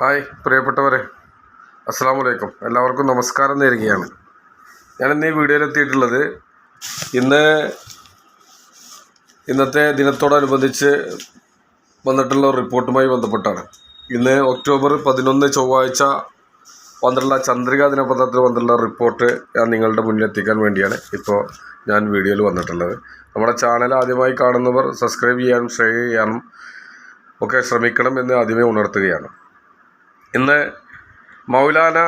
Hi പ്രിയപ്പെട്ടവരെ. അസ്സാം വലൈക്കും എല്ലാവർക്കും നമസ്കാരം നേരുകയാണ്. ഞാൻ ഇന്ന് ഈ വീഡിയോയിലെത്തിയിട്ടുള്ളത് ഇന്ന് ഇന്നത്തെ ദിനത്തോടനുബന്ധിച്ച് വന്നിട്ടുള്ള റിപ്പോർട്ടുമായി ബന്ധപ്പെട്ടാണ്. ഇന്ന് ഒക്ടോബർ പതിനൊന്ന് ചൊവ്വാഴ്ച വന്നിട്ടുള്ള ചന്ദ്രിക ദിനപത്രത്തിൽ വന്നിട്ടുള്ള റിപ്പോർട്ട് ഞാൻ നിങ്ങളുടെ മുന്നിൽ എത്തിക്കാൻ വേണ്ടിയാണ് ഇപ്പോൾ ഞാൻ വീഡിയോയിൽ വന്നിട്ടുള്ളത്. നമ്മുടെ ചാനൽ ആദ്യമായി കാണുന്നവർ സബ്സ്ക്രൈബ് ചെയ്യാനും ഷെയർ ചെയ്യാനും ഒക്കെ ശ്രമിക്കണം എന്ന് ആദ്യമേ ഉണർത്തുകയാണ്. ഇന്ന് മൗലാന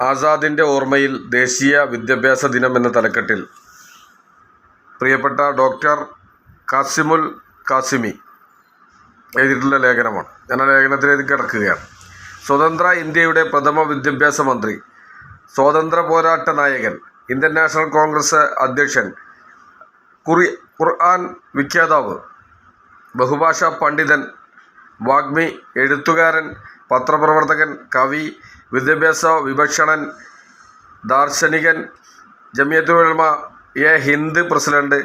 ആസാദിന്റെ ഓർമ്മയിൽ ദേശീയ വിദ്യാഭ്യാസ ദിനം എന്ന തലക്കെട്ടിൽ പ്രിയപ്പെട്ട ഡോക്ടർ കാസിമുൽ കാസിമി എഴുതിയിട്ടുള്ള ലേഖനമാണ്. ഞാൻ ആ ലേഖനത്തിലേക്ക് കിടക്കുകയാണ്. സ്വതന്ത്ര ഇന്ത്യയുടെ പ്രഥമ വിദ്യാഭ്യാസ മന്ത്രി സ്വാതന്ത്ര്യ പോരാട്ട നായകൻ ഇന്ത്യൻ നാഷണൽ കോൺഗ്രസ് അധ്യക്ഷൻ കുറി ഖുർആൻ വിഖ്യാതാവ് ബഹുഭാഷാ പണ്ഡിതൻ വാഗ്മി എഴുത്തുകാരൻ പത്രപ്രവർത്തകൻ കവി വിദ്യാഭ്യാസ വിഭക്ഷണൻ ദാർശനികൻ ജമിയത്തുലമ എ ഹിന്ദ് പ്രസിഡന്റ്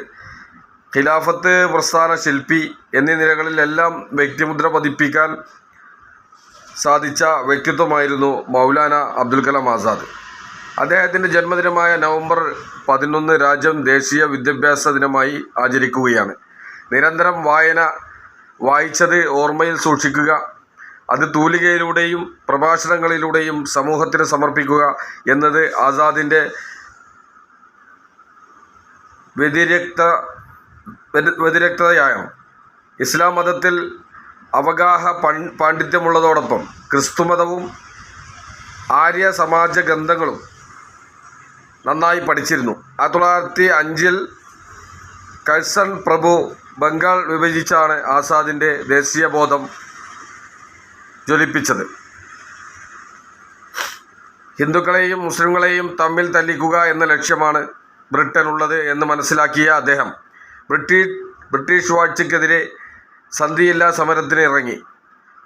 ഖിലാഫത്ത് പ്രസ്ഥാന ശില്പി എന്നീ നിലകളിലെല്ലാം വ്യക്തിമുദ്ര പതിപ്പിക്കാൻ സാധിച്ച വ്യക്തിത്വമായിരുന്നു മൗലാന അബ്ദുൽ കലാം ആസാദ്. അദ്ദേഹത്തിന്റെ ജന്മദിനമായ നവംബർ പതിനൊന്ന് രാജ്യം ദേശീയ വിദ്യാഭ്യാസ ദിനമായി ആചരിക്കുകയാണ്. നിരന്തരം വായന വായിച്ചത് ഓർമ്മയിൽ സൂക്ഷിക്കുക അത് തൂലികയിലൂടെയും പ്രഭാഷണങ്ങളിലൂടെയും സമൂഹത്തിന് സമർപ്പിക്കുക എന്നത് ആസാദിന്റെ വ്യതിരക്ത വ്യതി- വ്യതിരക്തതയാണ് ഇസ്ലാം മതത്തിൽ അവഗാഹ പാണ്ഡിത്യമുള്ളതോടൊപ്പം ക്രിസ്തുമതവും ആര്യ സമാജ ഗ്രന്ഥങ്ങളും നന്നായി പഠിച്ചിരുന്നു. ആയിരത്തി തൊള്ളായിരത്തി അഞ്ചിൽ കഴ്സൺ പ്രഭു ബംഗാൾ വിഭജിച്ചാണ് ആസാദിന്റെ ദേശീയബോധം ജ്വലിപ്പിച്ചത്. ഹിന്ദുക്കളെയും മുസ്ലിങ്ങളെയും തമ്മിൽ തല്ലിക്കുക എന്ന ലക്ഷ്യമാണ് ബ്രിട്ടനുള്ളത് എന്ന് മനസ്സിലാക്കിയ അദ്ദേഹം. ബ്രിട്ടീഷ് ബ്രിട്ടീഷ് വാഴ്ചയ്ക്കെതിരെ സന്ധിയില്ലാ സമരത്തിന് ഇറങ്ങി.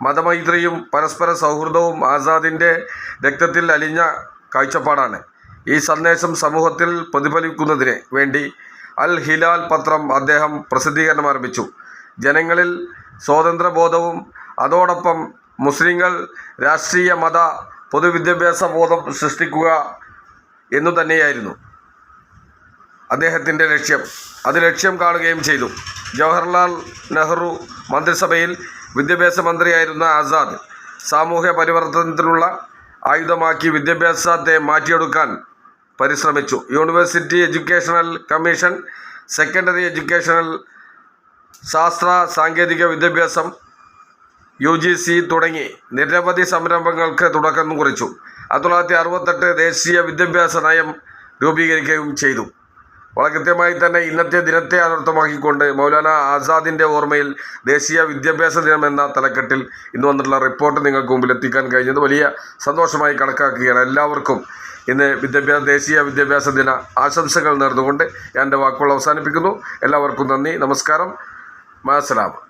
മതമൈത്രിയും പരസ്പര സൗഹൃദവും ആസാദിന്റെ രക്തത്തിൽ അലിഞ്ഞ കാഴ്ചപ്പാടാണ്. ഈ സന്ദേശം സമൂഹത്തിൽ പ്രതിഫലിക്കുന്നതിന് വേണ്ടി അൽ ഹിലാൽ പത്രം അദ്ദേഹം പ്രസിദ്ധീകരണം ആരംഭിച്ചു. ജനങ്ങളിൽ സ്വാതന്ത്ര്യബോധവും അതോടൊപ്പം മുസ്ലിങ്ങൾ രാഷ്ട്രീയ മത പൊതുവിദ്യാഭ്യാസ ബോധം സൃഷ്ടിക്കുക എന്നു തന്നെയായിരുന്നു അദ്ദേഹത്തിന്റെ ലക്ഷ്യം. അത് ലക്ഷ്യം കാണുകയും ചെയ്തു. ജവഹർലാൽ നെഹ്റു മന്ത്രിസഭയിൽ വിദ്യാഭ്യാസ മന്ത്രിയായിരുന്ന ആസാദ് സാമൂഹ്യ പരിവർത്തനത്തിനുള്ള ആയുധമാക്കി വിദ്യാഭ്യാസത്തെ മാറ്റിയെടുക്കാൻ പരിശ്രമിച്ചു. University educational commission secondary educational ശാസ്ത്ര സാങ്കേതിക വിദ്യാഭ്യാസം യു ജി സി തുടങ്ങി. നിരവധി സംരംഭങ്ങൾക്ക് തുടക്കം കുറിച്ചു. ആയിരത്തി തൊള്ളായിരത്തി അറുപത്തെട്ട് ദേശീയ വിദ്യാഭ്യാസ നയം രൂപീകരിക്കുകയും ചെയ്തു. വളരെ കൃത്യമായി തന്നെ ഇന്നത്തെ ദിനത്തെ അനർത്ഥമാക്കിക്കൊണ്ട് മൗലാന ആസാദിന്റെ ഓർമ്മയിൽ ദേശീയ വിദ്യാഭ്യാസ ദിനം എന്ന തലക്കെട്ടിൽ ഇന്ന് വന്നിട്ടുള്ള റിപ്പോർട്ട് നിങ്ങൾക്ക് മുമ്പിൽ എത്തിക്കാൻ കഴിഞ്ഞത് വലിയ സന്തോഷമായി കണക്കാക്കുകയാണ്. എല്ലാവർക്കും ഇന്ന് വിദ്യാഭ്യാസ ദേശീയ വിദ്യാഭ്യാസ ദിന ആശംസകൾ നേർന്നുകൊണ്ട് ഞാൻ എന്റെ വാക്കുകൾ അവസാനിപ്പിക്കുന്നു. എല്ലാവർക്കും നന്ദി നമസ്കാരം. മാസലാം